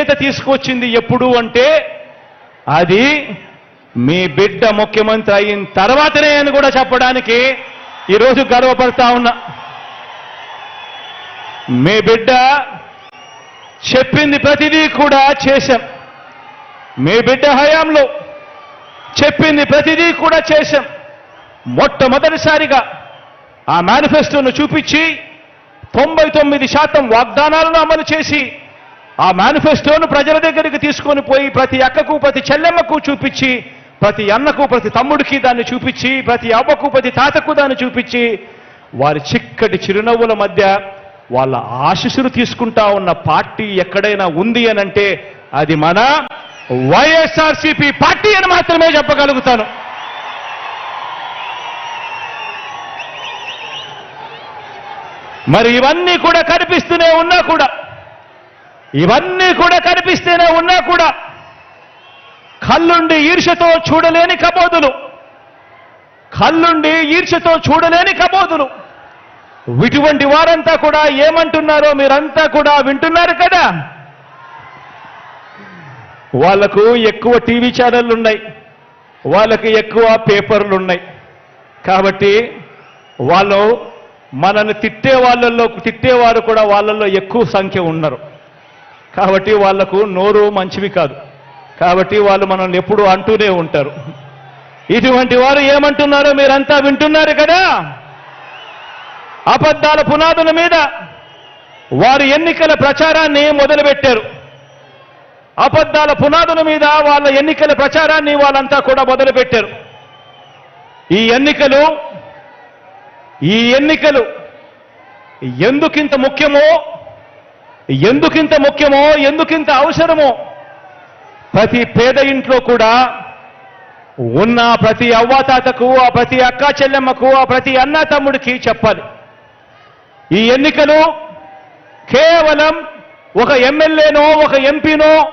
విజేత తీసుకొచ్చింది ఎప్పుడు అంటే అది మీ బిడ్డ ముఖ్యమంత్రి అయిన తర్వాతనే అని కూడా చెప్పడానికి ఈరోజు గర్వపడతా ఉన్నా. మీ బిడ్డ చెప్పింది ప్రతిదీ కూడా చేశాం. మీ బిడ్డ హయాంలో చెప్పింది ప్రతిదీ కూడా చేశాం. మొట్టమొదటిసారిగా ఆ మేనిఫెస్టోను చూపించి తొంభై తొమ్మిది శాతం వాగ్దానాలను అమలు చేసి ఆ మేనిఫెస్టోను ప్రజల దగ్గరికి తీసుకొని పోయి ప్రతి అక్కకు ప్రతి చెల్లెమ్మకు చూపించి ప్రతి అన్నకు ప్రతి తమ్ముడికి దాన్ని చూపించి ప్రతి అవ్వకు ప్రతి తాతకు దాన్ని చూపించి వారి చిక్కటి చిరునవ్వుల మధ్య వాళ్ళ ఆశీస్సులు తీసుకుంటా ఉన్న పార్టీ ఎక్కడైనా ఉంది అని అంటే అది మన వైఎస్ఆర్సీపీ పార్టీ అని మాత్రమే చెప్పగలుగుతాను. మరి ఇవన్నీ కూడా కనిపిస్తూనే ఉన్నా కూడా ఇవన్నీ కూడా కనిపిస్తేనే ఉన్నా కూడా కళ్ళుండి ఈర్షతో చూడలేని కబోదులు. కళ్ళుండి ఈర్షతో చూడలేని కబోదులు. ఇటువంటి వారంతా కూడా ఏమంటున్నారో మీరంతా కూడా వింటున్నారు కదా? వాళ్ళకు ఎక్కువ టీవీ ఛానళ్ళు ఉన్నాయి వాళ్ళకి ఎక్కువ పేపర్లు ఉన్నాయి కాబట్టి వాళ్ళు మనల్ని తిట్టే వాళ్ళల్లో తిట్టేవారు కూడా వాళ్ళల్లో ఎక్కువ సంఖ్య ఉన్నారు. కాబట్టి వాళ్ళకు నోరు మంచివి కాదు. కాబట్టి వాళ్ళు మనల్ని ఎప్పుడూ అంటూనే ఉంటారు. ఇటువంటి వారు ఏమంటున్నారో మీరంతా వింటున్నారు కదా? అబద్ధాల పునాదుల మీద వారు ఎన్నికల ప్రచారాన్ని మొదలుపెట్టారు. అబద్ధాల పునాదుల మీద వాళ్ళ ఎన్నికల ప్రచారాన్ని వాళ్ళంతా కూడా మొదలుపెట్టారు. ఈ ఎన్నికలు ఈ ఎన్నికలు ఎందుకింత ముఖ్యమో ఎందుకింత ముఖ్యమో ఎందుకింత అవసరమో ప్రతి పేద ఇంట్లో కూడా ఉన్న ప్రతి అవ్వాతాతకు ఆ ప్రతి అక్కా చెల్లెమ్మకు ఆ ప్రతి అన్న తమ్ముడికి చెప్పాలి. ఈ ఎన్నికలు కేవలం ఒక ఎమ్మెల్యేనో ఒక ఎంపీనో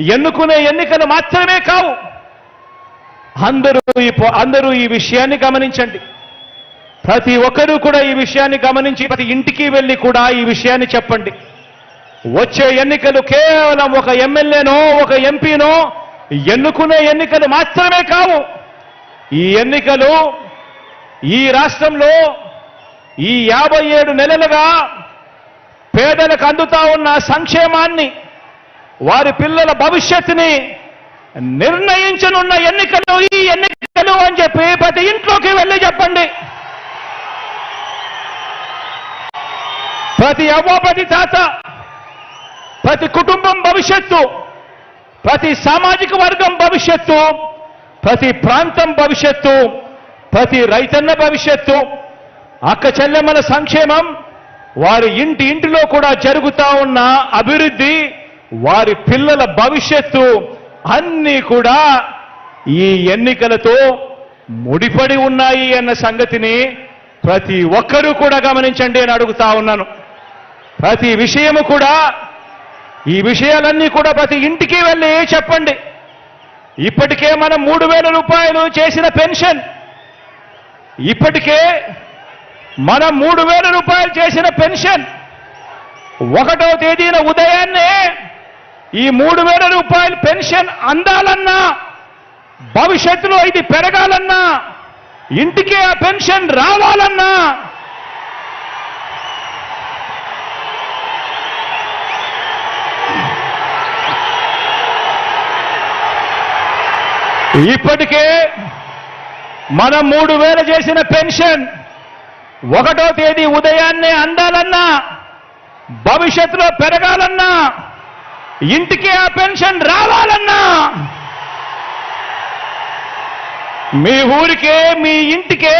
ఎన్నుకునే ఎన్నికలు మాత్రమే కావు. అందరూ ఈ అందరూ ఈ విషయాన్ని గమనించండి. ప్రతి ఒక్కరూ కూడా ఈ విషయాన్ని గమనించి ప్రతి ఇంటికి వెళ్ళి కూడా ఈ విషయాన్ని చెప్పండి. వచ్చే ఎన్నికలు కేవలం ఒక ఎమ్మెల్యేనో ఒక ఎంపీనో ఎన్నుకునే ఎన్నికలు మాత్రమే కావు. ఈ ఎన్నికలు ఈ రాష్ట్రంలో ఈ యాభై ఏడు నెలలుగా పేదలకు అందుతా ఉన్న సంక్షేమాన్ని వారి పిల్లల భవిష్యత్తుని నిర్ణయించనున్న ఎన్నికలు ఈ ఎన్నికలు అని చెప్పి ప్రతి ఇంట్లోకి వెళ్ళి చెప్పండి. ప్రతి అవ్వ ప్రతి తాత ప్రతి కుటుంబం భవిష్యత్తు ప్రతి సామాజిక వర్గం భవిష్యత్తు ప్రతి ప్రాంతం భవిష్యత్తు ప్రతి రైతన్న భవిష్యత్తు అక్క చెల్లెమ్మల సంక్షేమం వారి ఇంటి ఇంటిలో కూడా జరుగుతా ఉన్న అభివృద్ధి వారి పిల్లల భవిష్యత్తు అన్నీ కూడా ఈ ఎన్నికలతో ముడిపడి ఉన్నాయి అన్న సంగతిని ప్రతి ఒక్కరూ కూడా గమనించండి అని అడుగుతా ఉన్నాను. ప్రతి విషయము కూడా ఈ విషయాలన్నీ కూడా ప్రతి ఇంటికి వెళ్ళి చెప్పండి. ఇప్పటికే మనం మూడు వేల రూపాయలు చేసిన పెన్షన్. ఇప్పటికే మనం మూడు వేల రూపాయలు చేసిన పెన్షన్. ఒకటో తేదీన ఉదయాన్నే ఈ మూడు వేల రూపాయల పెన్షన్ అందాలన్నా భవిష్యత్తులో ఇది పెరగాలన్నా ఇంటికి ఆ పెన్షన్ రావాలన్నా ఇప్పటికే మనం మూడు వేలు చేసిన పెన్షన్ ఒకటో తేదీ ఉదయాన్నే అందాలన్నా భవిష్యత్తులో పెరగాలన్నా ఇంటికి ఆ పెన్షన్ రావాలన్నా. మీ ఊరికే మీ ఇంటికే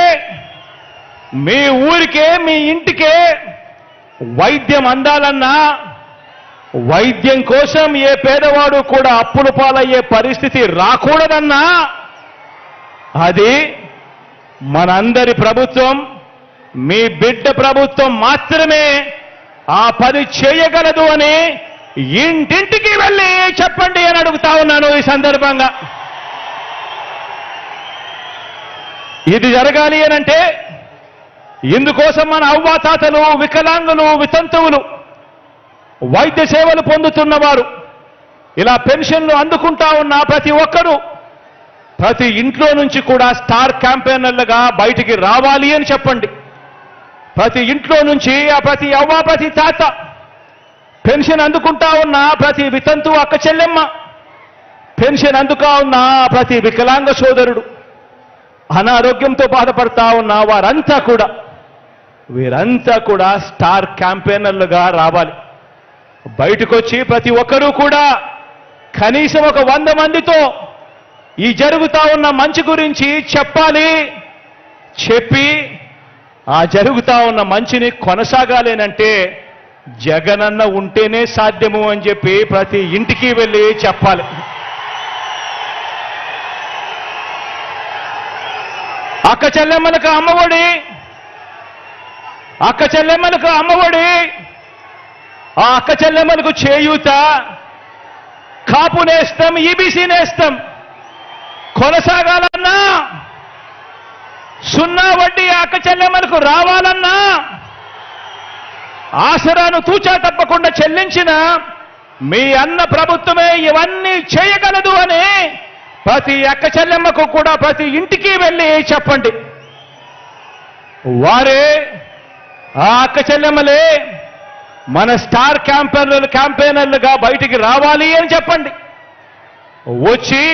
మీ ఊరికే మీ ఇంటికే వైద్యం అందాలన్నా వైద్యం కోసం ఏ పేదవాడు కూడా అప్పుల పాలయ్యే పరిస్థితి రాకూడదన్నా? అది మనందరి ప్రభుత్వం మీ బిడ్డ ప్రభుత్వం మాత్రమే ఆ పని చేయగలదు అని ఇంటింటికి వెళ్ళి చెప్పండి అని అడుగుతా ఉన్నాను ఈ సందర్భంగా. ఇది జరగాలి అనంటే ఇందుకోసం మన అవ్వాతాతలు వికలాంగులు వితంతువులు వైద్య సేవలు పొందుతున్నవారు. ఇలా పెన్షన్లు అందుకుంటా ఉన్న ప్రతి ఒక్కరూ ప్రతి ఇంట్లో నుంచి కూడా స్టార్ క్యాంపెయినర్లుగా బయటికి రావాలి అని చెప్పండి. ప్రతి ఇంట్లో నుంచి ఆ ప్రతి అవ్వ ప్రతి తాత పెన్షన్ అందుకుంటా ఉన్న ప్రతి వితంతు అక్క చెల్లెమ్మ పెన్షన్ అందుకా ఉన్న ప్రతి వికలాంగ సోదరుడు అనారోగ్యంతో బాధపడతా ఉన్న వారంతా కూడా వీరంతా కూడా స్టార్ క్యాంపెయినర్లుగా రావాలి. బయటకు వచ్చి ప్రతి ఒక్కరూ కూడా కనీసం ఒక వంద మందితో ఈ జరుగుతా ఉన్న మంచి గురించి చెప్పాలి చెప్పి ఆ జరుగుతా ఉన్న మంచిని కొనసాగాలేనంటే జగనన్న ఉంటేనే సాధ్యము అని చెప్పి ప్రతి ఇంటికి వెళ్ళి చెప్పాలి. అక్క చెల్లెమ్మలకు అమ్మఒడి అక్క చెల్లెమ్మలకు అమ్మఒడి ఆ అక్క చెల్లెమ్మలకు చేయూత. కాపు నేస్తం ఈబీసీ నేస్తం. కొనసాగాలన్నా. సున్నా వడ్డీ అక్క చెల్లెమ్మలకు రావాలన్నా. ఆసరాను తూచా తప్పకుండా చెల్లించిన మీ అన్న ప్రభుత్వమే ఇవన్నీ చేయగలదు అని ప్రతి అక్క చెల్లెమ్మకు కూడా ప్రతి ఇంటికి వెళ్ళి చెప్పండి. వారే ఆ అక్క చెల్లెమ్మలే మన స్టార్ క్యాంపెయినర్లు క్యాంపెయినర్లుగా బయటికి రావాలి అని చెప్పండి. వచ్చి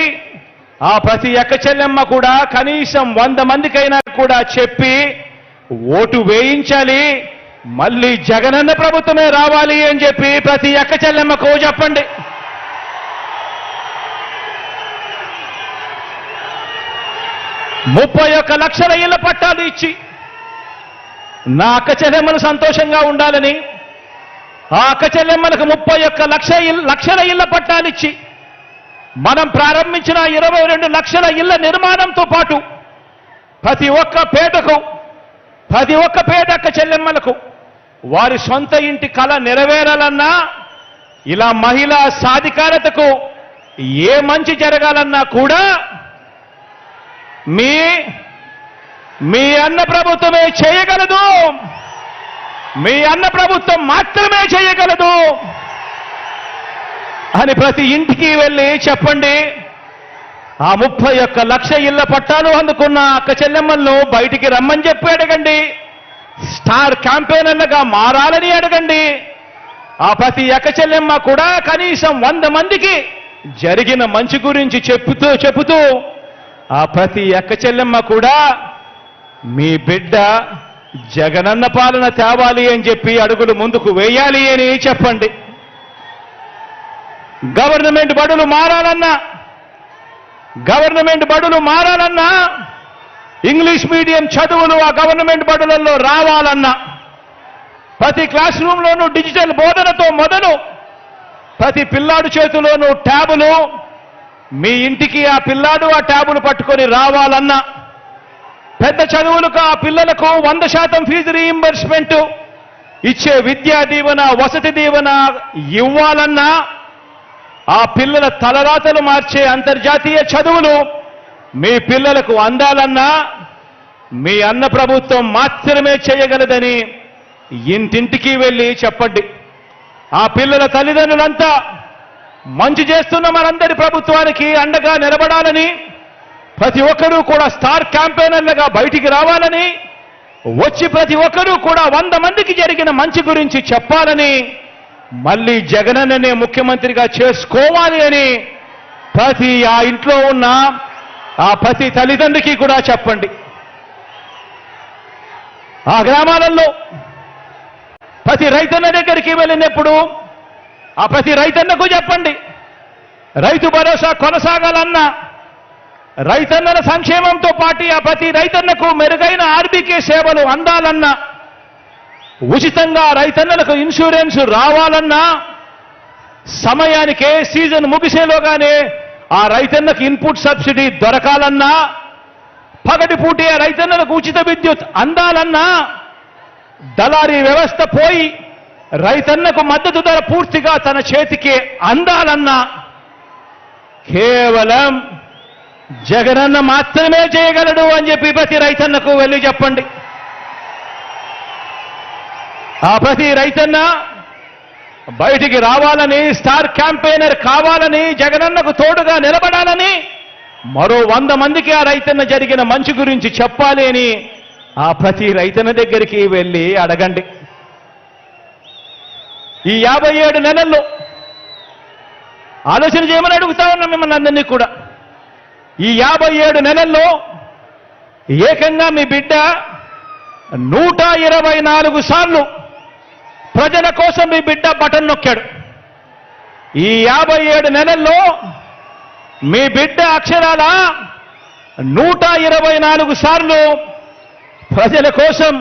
ఆ ప్రతి ఎక్కచెల్లెమ్మ కూడా కనీసం వంద మందికైనా కూడా చెప్పి ఓటు వేయించాలి మళ్ళీ జగనన్న ప్రభుత్వమే రావాలి అని చెప్పి ప్రతి ఎక్కచెల్లెమ్మకు చెప్పండి. ముప్పై ఒక్క లక్షల ఇళ్ళ పట్టాలు ఇచ్చి నా అక్క చెల్లెమ్మలు సంతోషంగా ఉండాలని ఆ అక్క చెల్లెమ్మలకు ముప్పై ఒక్క లక్ష లక్షల ఇళ్ళ పట్టాలిచ్చి మనం ప్రారంభించిన ఇరవై రెండు లక్షల ఇళ్ళ నిర్మాణంతో పాటు ప్రతి ఒక్క పేదకు ప్రతి ఒక్క పేద అక్క చెల్లెమ్మలకు వారి సొంత ఇంటి కళ నెరవేరాలన్నా ఇలా మహిళా సాధికారతకు ఏ మంచి జరగాలన్నా కూడా మీ మీ అన్న ప్రభుత్వమే చేయగలదు. మీ అన్న ప్రభుత్వం మాత్రమే చేయగలదు అని ప్రతి ఇంటికి వెళ్ళి చెప్పండి. ఆ ముప్పై ఒక్క లక్ష ఇళ్ళ పట్టాలు అందుకున్న అక్క చెల్లెమ్మలను బయటికి రమ్మని చెప్పి అడగండి. స్టార్ క్యాంపెయినర్లుగా మారాలని అడగండి. ఆ ప్రతి అక్క చెల్లెమ్మ కూడా కనీసం వంద మందికి జరిగిన మంచి గురించి చెప్పుతూ చెబుతూ ఆ ప్రతి అక్క చెల్లెమ్మ కూడా మీ బిడ్డ జగనన్న పాలన తేవాలి అని చెప్పి అడుగులు ముందుకు వేయాలి అని చెప్పండి. గవర్నమెంట్ బడులు మారాలన్నా గవర్నమెంట్ బడులు మారాలన్నా ఇంగ్లీష్ మీడియం చదువులు ఆ గవర్నమెంట్ బడులలో రావాలన్నా ప్రతి క్లాస్ రూమ్లోనూ డిజిటల్ బోధనతో మొదలు ప్రతి పిల్లాడు చేతిలోనూ ట్యాబులు మీ ఇంటికి ఆ పిల్లాడు ఆ ట్యాబులు పట్టుకొని రావాలన్నా పెద్ద చదువులకు ఆ పిల్లలకు వంద శాతం ఫీజు రీయింబర్స్మెంట్ ఇచ్చే విద్యా దీవెన వసతి దీవెన ఇవ్వాలన్నా ఆ పిల్లల తలరాతలు మార్చే అంతర్జాతీయ చదువులు మీ పిల్లలకు అందాలన్నా మీ అన్న ప్రభుత్వం మాత్రమే చేయగలదని ఇంటింటికి వెళ్ళి చెప్పండి. ఆ పిల్లల తల్లిదండ్రులంతా మంచి చేస్తున్న మనందరి ప్రభుత్వానికి అండగా నిలబడాలని ప్రతి ఒక్కరూ కూడా స్టార్ క్యాంపెయినర్లుగా బయటికి రావాలని వచ్చి ప్రతి ఒక్కరూ కూడా వంద మందికి జరిగిన మంచి గురించి చెప్పాలని మళ్ళీ జగనన్ననే ముఖ్యమంత్రిగా చేసుకోవాలి అని ప్రతి ఆ ఇంట్లో ఉన్న ఆ ప్రతి తల్లిదండ్రికి కూడా చెప్పండి. ఆ గ్రామాలలో ప్రతి రైతన్న దగ్గరికి వెళ్ళినప్పుడు ఆ ప్రతి రైతన్నకు చెప్పండి. రైతు భరోసా కొనసాగాలన్నా రైతన్నల సంక్షేమంతో పాటు ఆ ప్రతి రైతన్నకు మెరుగైన ఆర్బీకే సేవలు అందాలన్నా ఉచితంగా రైతన్నలకు ఇన్సూరెన్స్ రావాలన్నా సమయానికే సీజన్ ముగిసేలోగానే ఆ రైతన్నకు ఇన్పుట్ సబ్సిడీ దొరకాలన్నా పగటిపూటే ఆ రైతన్నలకు ఉచిత విద్యుత్ అందాలన్నా దళారీ వ్యవస్థ పోయి రైతన్నకు మద్దతు ధర పూర్తిగా తన చేతికి అందాలన్నా కేవలం జగనన్న మాత్రమే చేయగలడు అని చెప్పి ప్రతి రైతన్నకు వెళ్ళి చెప్పండి. ఆ ప్రతి రైతన్న బయటికి రావాలని స్టార్ క్యాంపెయినర్ కావాలని జగనన్నకు తోడుగా నిలబడాలని మరో వంద మందికి ఆ రైతన్న జరిగిన మంచి గురించి చెప్పాలి అని ఆ ప్రతి రైతన్న దగ్గరికి వెళ్ళి అడగండి. ఈ యాభై ఏడు నెలల్లో ఆలోచన చేయమని అడుగుతా ఉన్నాం మిమ్మల్ని అందరినీ కూడా. ఈ యాభై ఏడు నెలల్లో ఏకంగా మీ బిడ్డ నూట ఇరవై నాలుగు సార్లు ప్రజల కోసం మీ బిడ్డ బటన్ నొక్కాడు. ఈ యాభై ఏడు నెలల్లో మీ బిడ్డ అక్షరాల నూట ఇరవై నాలుగు సార్లు ప్రజల కోసం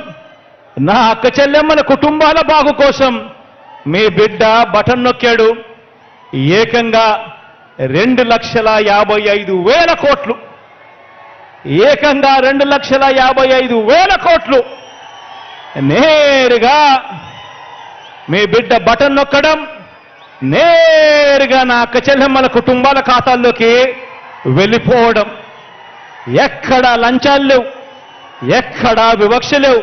నా అక్క చెల్లెమ్మల కుటుంబాల బాగు కోసం మీ బిడ్డ బటన్ నొక్కాడు. ఏకంగా రెండు లక్షల యాభై ఐదు వేల కోట్లు. ఏకంగా రెండు లక్షల యాభై ఐదు వేల కోట్లు. నేరుగా మీ బిడ్డ బటన్ నొక్కడం నేరుగా నా అక్క కుటుంబాల ఖాతాల్లోకి వెళ్ళిపోవడం. ఎక్కడా లంచాలు లేవు ఎక్కడా వివక్ష లేవు.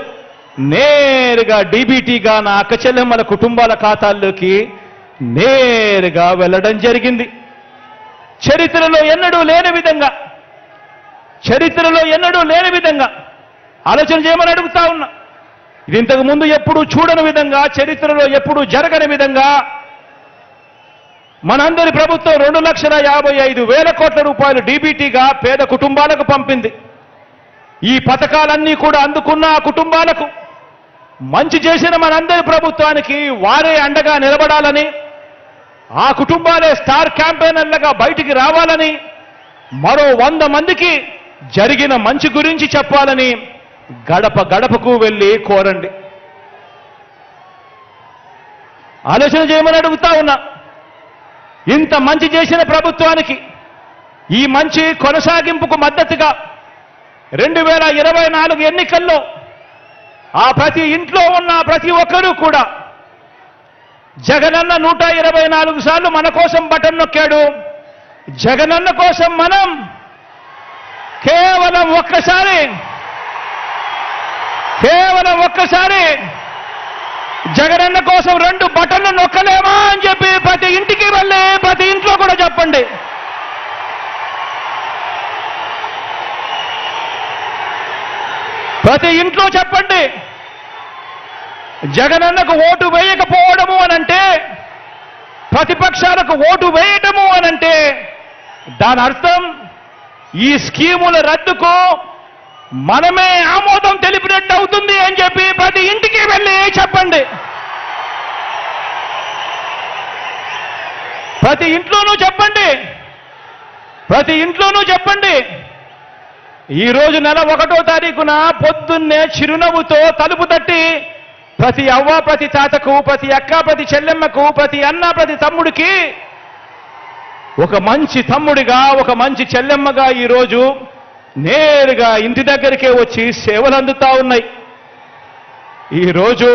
నేరుగా డీబీటీగా నా అక్క కుటుంబాల ఖాతాల్లోకి నేరుగా వెళ్ళడం జరిగింది. చరిత్రలో ఎన్నడూ లేని విధంగా చరిత్రలో ఎన్నడూ లేని విధంగా ఆలోచన చేయమని అడుగుతా ఉన్నా. ఇది ఇంతకు ముందు ఎప్పుడూ చూడని విధంగా చరిత్రలో ఎప్పుడూ జరగని విధంగా మనందరి ప్రభుత్వం రెండు లక్షల యాభై ఐదు వేల కోట్ల రూపాయలు డీబీటీగా పేద కుటుంబాలకు పంపింది. ఈ పథకాలన్నీ కూడా అందుకున్న ఆ కుటుంబాలకు మంచి చేసిన మనందరి ప్రభుత్వానికి వారే అండగా నిలబడాలని ఆ కుటుంబాలే స్టార్ క్యాంపెయినర్లుగా బయటికి రావాలని మరో వంద మందికి జరిగిన మంచి గురించి చెప్పాలని గడప గడపకు వెళ్ళి కోరండి. ఆలోచన చేయమని అడుగుతా ఉన్నా. ఇంత మంచి చేసిన ప్రభుత్వానికి ఈ మంచి కొనసాగింపుకు మద్దతుగా రెండు వేల ఇరవై నాలుగు ఎన్నికల్లో ఆ ప్రతి ఇంట్లో ఉన్న ప్రతి ఒక్కరూ కూడా జగనన్న నూట ఇరవై నాలుగు సార్లు మన కోసం బటన్ నొక్కాడు. జగనన్న కోసం మనం కేవలం ఒక్కసారి కేవలం ఒక్కసారి జగనన్న కోసం రెండు బటన్లు నొక్కలేమా అని చెప్పి ప్రతి ఇంటికి వెళ్ళి ప్రతి ఇంట్లో కూడా చెప్పండి. ప్రతి ఇంట్లో చెప్పండి. జగనన్నకు ఓటు వేయకపోవడము అనంటే ప్రతిపక్షాలకు ఓటు వేయటము అనంటే దాని అర్థం ఈ స్కీముల రద్దుకు మనమే ఆమోదం తెలిపినట్టు అవుతుంది అని చెప్పి ప్రతి ఇంటికి వెళ్ళి చెప్పండి. ప్రతి ఇంట్లోనూ చెప్పండి. ప్రతి ఇంట్లోనూ చెప్పండి. ఈరోజు నెల ఒకటో తారీఖున పొద్దున్నే చిరునవ్వుతో తలుపు తట్టి ప్రతి అవ్వ ప్రతి తాతకు ప్రతి అక్క ప్రతి చెల్లెమ్మకు ప్రతి అన్న ప్రతి తమ్ముడికి ఒక మంచి తమ్ముడిగా ఒక మంచి చెల్లెమ్మగా ఈరోజు నేరుగా ఇంటి దగ్గరికే వచ్చి సేవలు అందుతా ఉన్నాయి. ఈరోజు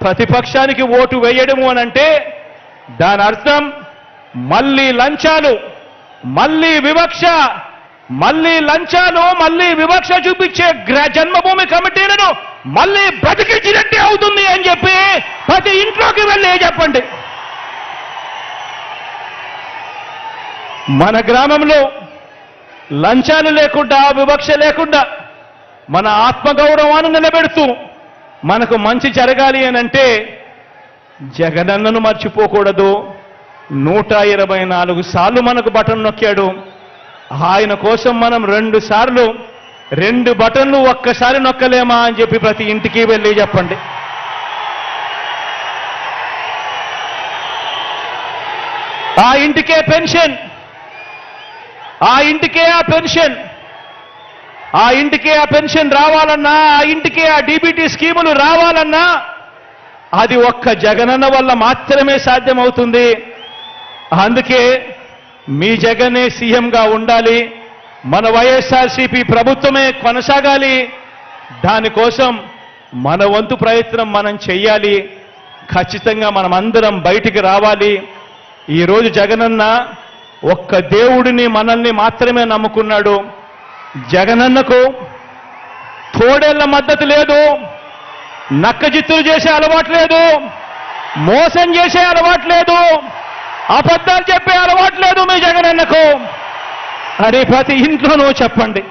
ప్రతిపక్షానికి ఓటు వేయడము అనంటే దాని అర్థం మళ్ళీ లంచాలు మళ్ళీ వివక్ష మళ్ళీ లంచాలు మళ్ళీ వివక్ష చూపించే గ్ర- జన్మభూమి కమిటీలను మళ్ళీ బతికించినట్టే అవుతుంది అని చెప్పి ప్రతి ఇంట్లోకి వెళ్ళి చెప్పండి. మన గ్రామంలో లంచాలు లేకుండా వివక్ష లేకుండా మన ఆత్మగౌరవాన్ని నిలబెడుతూ మనకు మంచి జరగాలి అని అంటే జగనన్నను మర్చిపోకూడదు. నూట ఇరవై నాలుగు సార్లు మనకు బటన్ నొక్కాడు. ఆయన కోసం మనం రెండు సార్లు రెండు బటన్లు ఒక్కసారి నొక్కలేమా అని చెప్పి ప్రతి ఇంటికి వెళ్ళి చెప్పండి. ఆ ఇంటికే పెన్షన్. ఆ ఇంటికే ఆ పెన్షన్. ఆ ఇంటికే ఆ పెన్షన్ రావాలన్నా ఆ ఇంటికే ఆ డీబీటీ స్కీములు రావాలన్నా అది ఒక్క జగనన్న వల్ల మాత్రమే సాధ్యమవుతుంది. అందుకే మీ జగనే సీఎంగా ఉండాలి. మన వైఎస్ఆర్సీపీ ప్రభుత్వమే కొనసాగాలి. దానికోసం మన వంతు ప్రయత్నం మనం చెయ్యాలి. ఖచ్చితంగా మనం అందరం బయటికి రావాలి. ఈరోజు జగనన్న ఒక్క దేవుడిని మనల్ని మాత్రమే నమ్ముకున్నాడు. జగనన్నకు తోడేళ్ళ మద్దతు లేదు. నక్కజిత్తులు చేసే అలవాటు లేదు. మోసం చేసే అలవాటు లేదు. అబద్ధాలు చెప్పే అలవాటు లేదు మీ జగనన్నకు. అరే ప్రతి ఇంట్లోనూ చెప్పండి.